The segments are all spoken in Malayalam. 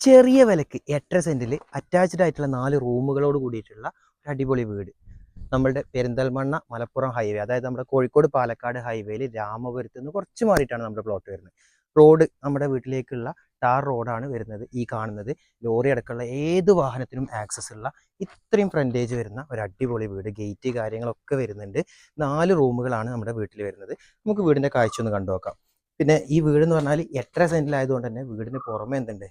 ചെറിയ വിലക്ക് എട്ടര സെന്റിൽ അറ്റാച്ച്ഡ് ആയിട്ടുള്ള നാല് റൂമുകളോട് കൂടിയിട്ടുള്ള ഒരു അടിപൊളി വീട്. നമ്മളുടെ പെരിന്തൽമണ്ണ മലപ്പുറം ഹൈവേ അതായത് നമ്മുടെ കോഴിക്കോട് പാലക്കാട് ഹൈവേയിൽ രാമപുരത്ത് നിന്ന് കുറച്ച് മാറിയിട്ടാണ് നമ്മുടെ പ്ലോട്ട് വരുന്നത്. റോഡ് നമ്മുടെ വീട്ടിലേക്കുള്ള ടാർ റോഡാണ് വരുന്നത് ഈ കാണുന്നത്. ലോറി അടക്കമുള്ള ഏത് വാഹനത്തിനും ആക്സസ് ഉള്ള ഇത്രയും ഫ്രണ്ടേജ് വരുന്ന ഒരു അടിപൊളി വീട്. ഗേറ്റ് കാര്യങ്ങളൊക്കെ വരുന്നുണ്ട്. നാല് റൂമുകളാണ് നമ്മുടെ വീട്ടിൽ വരുന്നത്. നമുക്ക് വീടിന്റെ കാഴ്ച ഒന്ന് കണ്ടു നോക്കാം പിന്നെ ഈ വീട് എന്ന് പറഞ്ഞാൽ എട്ടര സെന്റിലായതുകൊണ്ട് തന്നെ വീടിന് പുറമെ എന്തുണ്ട്?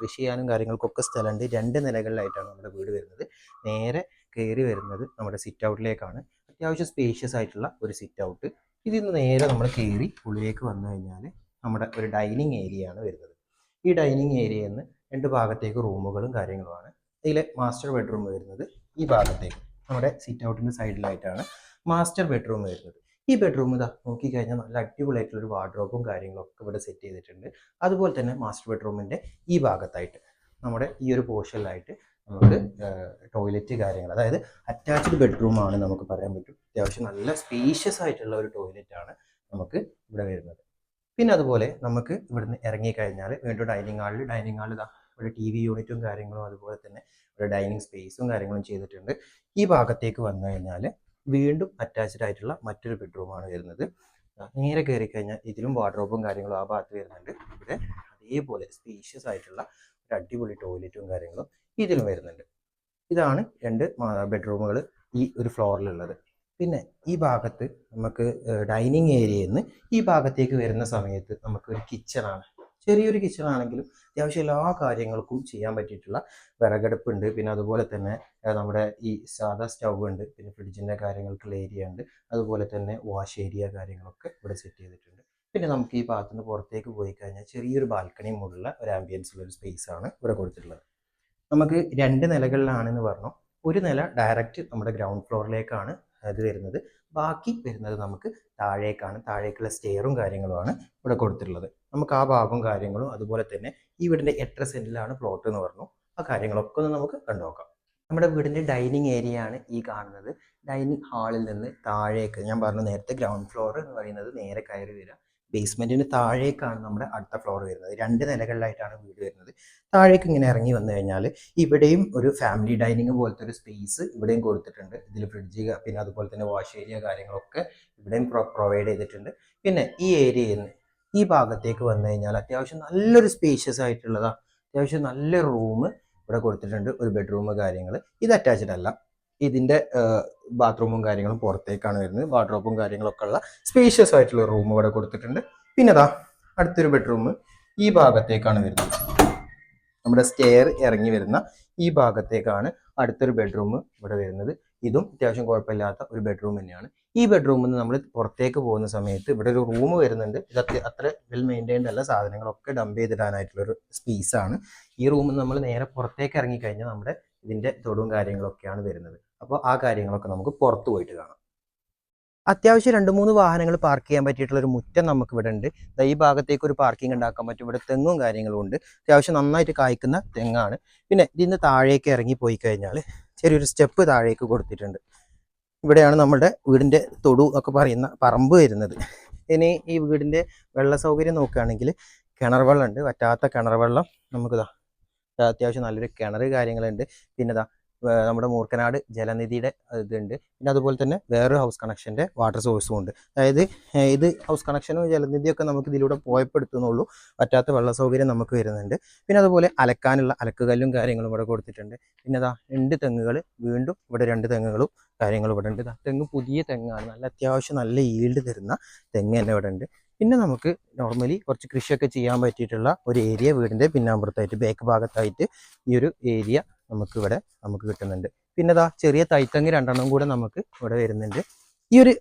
കൃഷി ചെയ്യാനും കാര്യങ്ങൾക്കൊക്കെ സ്ഥലമുണ്ട്. രണ്ട് നിലകളിലായിട്ടാണ് നമ്മുടെ വീട് വരുന്നത്. നേരെ കയറി വരുന്നത് നമ്മുടെ സിറ്റ് ഔട്ടിലേക്കാണ് അത്യാവശ്യം സ്പേഷ്യസ് ആയിട്ടുള്ള ഒരു സിറ്റ് ഔട്ട് ഇതിൽ നിന്ന് നേരെ നമ്മൾ കയറി ഉള്ളിലേക്ക് വന്നു കഴിഞ്ഞാൽ നമ്മുടെ ഒരു ഡൈനിങ് ഏരിയ ആണ് വരുന്നത്. ഈ ഡൈനിങ് ഏരിയയിൽ നിന്ന് രണ്ട് ഭാഗത്തേക്ക് റൂമുകളും കാര്യങ്ങളുമാണ്. ഇതിലെ മാസ്റ്റർ ബെഡ്റൂം വരുന്നത് ഈ ഭാഗത്തേക്ക്. നമ്മുടെ സിറ്റ് ഔട്ടിന്റെ സൈഡിലായിട്ടാണ് മാസ്റ്റർ ബെഡ്റൂം വരുന്നത്. ഈ ബെഡ്റൂം ഇതാ നോക്കിക്കഴിഞ്ഞാൽ നല്ല അടിപൊളിയായിട്ടുള്ള ഒരു വാർഡ്രോബും കാര്യങ്ങളൊക്കെ ഇവിടെ സെറ്റ് ചെയ്തിട്ടുണ്ട്. അതുപോലെ തന്നെ മാസ്റ്റർ ബെഡ്റൂമിന്റെ ഈ ഭാഗത്തായിട്ട് നമ്മുടെ ഈ ഒരു പോർഷനിലായിട്ട് നമുക്ക് ടോയ്ലറ്റ് കാര്യങ്ങൾ അതായത് അറ്റാച്ച്ഡ് ബെഡ്റൂമാണ് നമുക്ക് പറയാൻ പറ്റും. അത്യാവശ്യം നല്ല സ്പേഷ്യസ് ആയിട്ടുള്ള ഒരു ടോയ്ലറ്റ് ആണ് നമുക്ക് ഇവിടെ വരുന്നത്. പിന്നെ അതുപോലെ നമുക്ക് ഇവിടുന്ന് ഇറങ്ങിക്കഴിഞ്ഞാൽ വീണ്ടും ഡൈനിങ് ഹാളിൽ ഡൈനിങ് ഹാളിൽ ഇവിടെ ടി വി യൂണിറ്റും കാര്യങ്ങളും അതുപോലെ തന്നെ ഇവിടെ ഡൈനിങ് സ്പേസും കാര്യങ്ങളും ചെയ്തിട്ടുണ്ട്. ഈ ഭാഗത്തേക്ക് വന്നു കഴിഞ്ഞാൽ വീണ്ടും അറ്റാച്ച്ഡ് ആയിട്ടുള്ള മറ്റൊരു ബെഡ്റൂമാണ് വരുന്നത്. നേരെ കയറി കഴിഞ്ഞാൽ ഇതിലും വാർഡ്രോബും കാര്യങ്ങളും ആ ഭാഗത്ത് വരുന്നുണ്ട്. ഇവിടെ അതേപോലെ സ്പീഷ്യസ് ആയിട്ടുള്ള ഒരു അടിപൊളി ടോയ്ലറ്റും കാര്യങ്ങളും ഇതിലും വരുന്നുണ്ട്. ഇതാണ് രണ്ട് ബെഡ്റൂമുകൾ ഈ ഒരു ഫ്ലോറിലുള്ളത് പിന്നെ ഈ ഭാഗത്ത് നമുക്ക് ഡൈനിങ് ഏരിയയിൽ നിന്ന് ഈ ഭാഗത്തേക്ക് വരുന്ന സമയത്ത് നമുക്ക് ഒരു കിച്ചണാണ് ചെറിയൊരു കിച്ചൺ ആണെങ്കിലും അത്യാവശ്യം എല്ലാ കാര്യങ്ങൾക്കും ചെയ്യാൻ പറ്റിയിട്ടുള്ള വിറകടുപ്പുണ്ട്. പിന്നെ അതുപോലെ തന്നെ നമ്മുടെ ഈ സാധാ സ്റ്റൗ ഉണ്ട്. പിന്നെ ഫ്രിഡ്ജിന്റെ കാര്യങ്ങൾക്കുള്ള ഏരിയ ഉണ്ട്. അതുപോലെ തന്നെ വാഷ് ഏരിയ കാര്യങ്ങളൊക്കെ ഇവിടെ സെറ്റ് ചെയ്തിട്ടുണ്ട്. പിന്നെ നമുക്ക് ഈ ഭാഗത്തു നിന്ന് പുറത്തേക്ക് പോയി കഴിഞ്ഞാൽ ചെറിയൊരു ബാൽക്കണി മുകളിലുള്ള ഒരു ആംബിയൻസ് ഉള്ള ഒരു സ്പേസ് ആണ് ഇവിടെ കൊടുത്തിട്ടുള്ളത്. നമുക്ക് രണ്ട് നിലകളിലാണെന്ന് പറഞ്ഞു. ഒരു നില ഡയറക്റ്റ് നമ്മുടെ ഗ്രൗണ്ട് ഫ്ലോറിലേക്കാണ് ഇത് വരുന്നത്. ബാക്കി വരുന്നത് നമുക്ക് താഴേക്കാണ്. താഴേക്കുള്ള സ്റ്റെയറും കാര്യങ്ങളുമാണ് ഇവിടെ കൊടുത്തിട്ടുള്ളത്. നമുക്ക് ആ ഭാഗവും കാര്യങ്ങളും അതുപോലെ തന്നെ ഈ വീടിന്റെ എത്ര സെന്റിലാണ് പ്ലോട്ട് എന്ന് പറഞ്ഞു ആ കാര്യങ്ങളൊക്കെ ഒന്ന് നമുക്ക് കണ്ടുനോക്കാം നമ്മുടെ വീടിന്റെ ഡൈനിങ് ഏരിയ ആണ് ഈ കാണുന്നത്. ഡൈനിങ് ഹാളിൽ നിന്ന് താഴേക്ക് ഞാൻ പറഞ്ഞു നേരത്തെ ഗ്രൗണ്ട് ഫ്ലോർ എന്ന് പറയുന്നത് നേരെ കയറി വരിക. ബേസ്മെന്റിന് താഴേക്കാണ് നമ്മുടെ അടുത്ത ഫ്ലോർ വരുന്നത്. രണ്ട് നിലകളിലായിട്ടാണ് വീട് വരുന്നത്. താഴേക്ക് ഇങ്ങനെ ഇറങ്ങി വന്നു കഴിഞ്ഞാൽ ഇവിടെയും ഒരു ഫാമിലി ഡൈനിങ് പോലത്തെ ഒരു സ്പേസ് ഇവിടെയും കൊടുത്തിട്ടുണ്ട്. ഇതിൽ ഫ്രിഡ്ജ് പിന്നെ അതുപോലെ തന്നെ വാഷ് ഏരിയ കാര്യങ്ങളൊക്കെ ഇവിടെയും പ്രൊവൈഡ് ചെയ്തിട്ടുണ്ട്. പിന്നെ ഈ ഏരിയയിൽ നിന്ന് ഈ ഭാഗത്തേക്ക് വന്നു കഴിഞ്ഞാൽ അത്യാവശ്യം നല്ലൊരു സ്പേഷ്യസ് ആയിട്ടുള്ളതാണ് അത്യാവശ്യം നല്ല റൂം ഇവിടെ കൊടുത്തിട്ടുണ്ട്. ഒരു ബെഡ്റൂം കാര്യങ്ങൾ ഇത് അറ്റാച്ച്ഡ് അല്ല. ഇതിന്റെ ബാത്റൂമും കാര്യങ്ങളും പുറത്തേക്കാണ് വരുന്നത്. വാർഡ്രോപ്പും കാര്യങ്ങളൊക്കെ ഉള്ള സ്പേഷ്യസ് ആയിട്ടുള്ള റൂം ഇവിടെ കൊടുത്തിട്ടുണ്ട്. പിന്നെ അതാ അടുത്തൊരു ബെഡ്റൂം ഈ ഭാഗത്തേക്കാണ് വരുന്നത്. നമ്മുടെ സ്റ്റെയർ ഇറങ്ങി വരുന്ന ഈ ഭാഗത്തേക്കാണ് അടുത്തൊരു ബെഡ്റൂം ഇവിടെ വരുന്നത്. ഇതും അത്യാവശ്യം കുഴപ്പമില്ലാത്ത ഒരു ബെഡ്റൂം തന്നെയാണ്. ഈ ബെഡ്റൂമിൽ നിന്ന് നമ്മൾ പുറത്തേക്ക് പോകുന്ന സമയത്ത് ഇവിടെ ഒരു റൂം വരുന്നുണ്ട്. ഇത് അത്ര- വെൽ മെയിന്റൈൻഡ് അല്ല. സാധനങ്ങളൊക്കെ ഡംപ് ചെയ്തിടാനായിട്ടുള്ള ഒരു സ്പേസ് ആണ്. ഈ റൂമിൽ നമ്മൾ നേരെ പുറത്തേക്ക് ഇറങ്ങി കഴിഞ്ഞാൽ നമ്മുടെ ഇതിന്റെ തൊടും കാര്യങ്ങളൊക്കെയാണ് വരുന്നത്. അപ്പോൾ ആ കാര്യങ്ങളൊക്കെ നമുക്ക് പുറത്ത് പോയിട്ട് കാണാം. അത്യാവശ്യം രണ്ട് മൂന്ന് വാഹനങ്ങൾ പാർക്ക് ചെയ്യാൻ പറ്റിയിട്ടുള്ള ഒരു മുറ്റം നമുക്ക് ഇവിടെ ഉണ്ട്. ഈ ഭാഗത്തേക്ക് ഒരു പാർക്കിംഗ് ഉണ്ടാക്കാൻ പറ്റും. ഇവിടെ തെങ്ങും കാര്യങ്ങളും ഉണ്ട്. അത്യാവശ്യം നന്നായിട്ട് കായ്ക്കുന്ന തെങ്ങാണ്. പിന്നെ ഇതിന്ന് താഴേക്ക് ഇറങ്ങി പോയി കഴിഞ്ഞാൽ ചെറിയൊരു സ്റ്റെപ്പ് താഴേക്ക് കൊടുത്തിട്ടുണ്ട്. ഇവിടെയാണ് നമ്മുടെ വീടിന്റെ തൊടു ഒക്കെ പറയുന്ന പറമ്പ് വരുന്നത്. ഇനി ഈ വീടിന്റെ വെള്ള സൗകര്യം നോക്കുകയാണെങ്കിൽ കിണർ വെള്ളം ഉണ്ട് വറ്റാത്ത കിണർ വെള്ളം നമുക്കിതാ. അത്യാവശ്യം നല്ലൊരു കിണർ കാര്യങ്ങളുണ്ട്. പിന്നെ ഇതാ നമ്മുടെ മൂർക്കനാട് ജലനിധിയുടെ ഇതുണ്ട്. പിന്നെ അതുപോലെ തന്നെ വേറൊരു ഹൗസ് കണക്ഷന്റെ വാട്ടർ സോഴ്സും ഉണ്ട്. അതായത് ഇത് ഹൗസ് കണക്ഷനും ജലനിധിയൊക്കെ നമുക്ക് ഇതിലൂടെ പോയപ്പെടുത്തുന്നുള്ളൂ. പറ്റാത്ത വെള്ള സൗകര്യം നമുക്ക് വരുന്നുണ്ട്. പിന്നെ അതുപോലെ അലക്കാനുള്ള അലക്കുകല്ലും കാര്യങ്ങളും ഇവിടെ കൊടുത്തിട്ടുണ്ട്. പിന്നെ അതാ രണ്ട് തെങ്ങുകൾ വീണ്ടും ഇവിടെ രണ്ട് തെങ്ങുകളും കാര്യങ്ങളും ഇവിടെ ഉണ്ട്. തെങ്ങ് പുതിയ തെങ്ങാണ്. നല്ല അത്യാവശ്യം നല്ല ഈൽഡ് തരുന്ന തെങ്ങ് തന്നെ ഇവിടെ ഉണ്ട്. പിന്നെ നമുക്ക് നോർമലി കുറച്ച് കൃഷിയൊക്കെ ചെയ്യാൻ പറ്റിയിട്ടുള്ള ഒരു ഏരിയ വീടിന്റെ പിന്നാമ്പുറത്തായിട്ട് ബേക്ക് ഭാഗത്തായിട്ട് ഈ ഒരു ഏരിയ നമുക്ക് ഇവിടെ നമുക്ക് കിട്ടുന്നുണ്ട്. പിന്നെ ഇതാ ചെറിയ തൈത്തങ്ങ് രണ്ടെണ്ണം കൂടെ നമുക്ക് ഇവിടെ വരുന്നുണ്ട്. ഈ ഒരു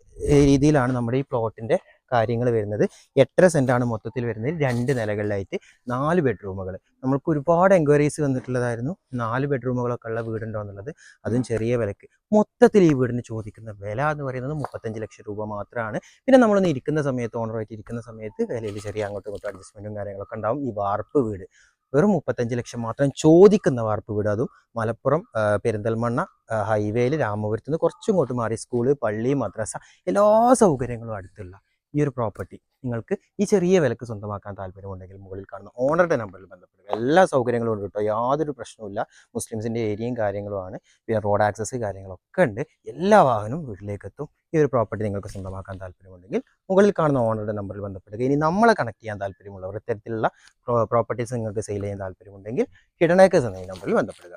രീതിയിലാണ് നമ്മുടെ ഈ പ്ലോട്ടിന്റെ കാര്യങ്ങൾ വരുന്നത്. എട്ടര സെന്റാണ് മൊത്തത്തിൽ വരുന്നത്. രണ്ട് നിലകളിലായിട്ട് നാല് ബെഡ്റൂമുകൾ നമ്മൾക്ക് ഒരുപാട് എൻക്വയറീസ് വന്നിട്ടുള്ളതായിരുന്നു. നാല് ബെഡ്റൂമുകളൊക്കെ ഉള്ള വീടുണ്ടോ എന്നുള്ളത്. അതും ചെറിയ വിലക്ക്. മൊത്തത്തിൽ ഈ വീടിന് ചോദിക്കുന്ന വില എന്ന് പറയുന്നത് മുപ്പത്തഞ്ച് ലക്ഷം രൂപ മാത്രമാണ്. പിന്നെ നമ്മളൊന്ന് ഇരിക്കുന്ന സമയത്ത് ഓണറായിട്ട് ഇരിക്കുന്ന സമയത്ത് വിലയിൽ ചെറിയ അങ്ങോട്ടും ഇങ്ങോട്ടും അഡ്ജസ്റ്റ്മെന്റും കാര്യങ്ങളൊക്കെ ഉണ്ടാവും. ഈ വാർപ്പ് വീട്. വെറും മുപ്പത്തഞ്ച് ലക്ഷം മാത്രം ചോദിക്കുന്ന വാർപ്പ് വീട്. അതും മലപ്പുറം പെരിന്തൽമണ്ണ ഹൈവേയിൽ രാമപുരത്ത് നിന്ന് കുറച്ചും ഇങ്ങോട്ട് മാറി. സ്കൂൾ പള്ളി മദ്രസ എല്ലാ സൗകര്യങ്ങളും അടുത്തുള്ള ഈ ഒരു പ്രോപ്പർട്ടി നിങ്ങൾക്ക് ഈ ചെറിയ വിലക്ക് സ്വന്തമാക്കാൻ താല്പര്യമുണ്ടെങ്കിൽ മുകളിൽ കാണുന്ന ഓണറുടെ നമ്പറിൽ ബന്ധപ്പെടുക. എല്ലാ സൗകര്യങ്ങളും ഉണ്ട് കേട്ടോ. യാതൊരു പ്രശ്നവുമില്ല മുസ്ലിംസിന്റെ ഏരിയയും കാര്യങ്ങളുമാണ് പിന്നെ റോഡ് ആക്സസ് കാര്യങ്ങളൊക്കെ ഉണ്ട്. എല്ലാ വാഹനവും വീട്ടിലേക്ക് എത്തും ഈ ഒരു പ്രോപ്പർട്ടി നിങ്ങൾക്ക് സ്വന്തമാക്കാൻ താല്പര്യമുണ്ടെങ്കിൽ മുകളിൽ കാണുന്ന ഓണറുടെ നമ്പറിൽ ബന്ധപ്പെടുക. ഇനി നമ്മളെ കണക്ട് ചെയ്യാൻ താല്പര്യമുള്ളവർ ഇത്തരത്തിലുള്ള പ്രോപ്പർട്ടീസ് നിങ്ങൾക്ക് സെയിൽ ചെയ്യാൻ താല്പര്യമുണ്ടെങ്കിൽ കിടണേക്കേഴ്സ് എന്ന ഈ നമ്പറിൽ ബന്ധപ്പെടുക.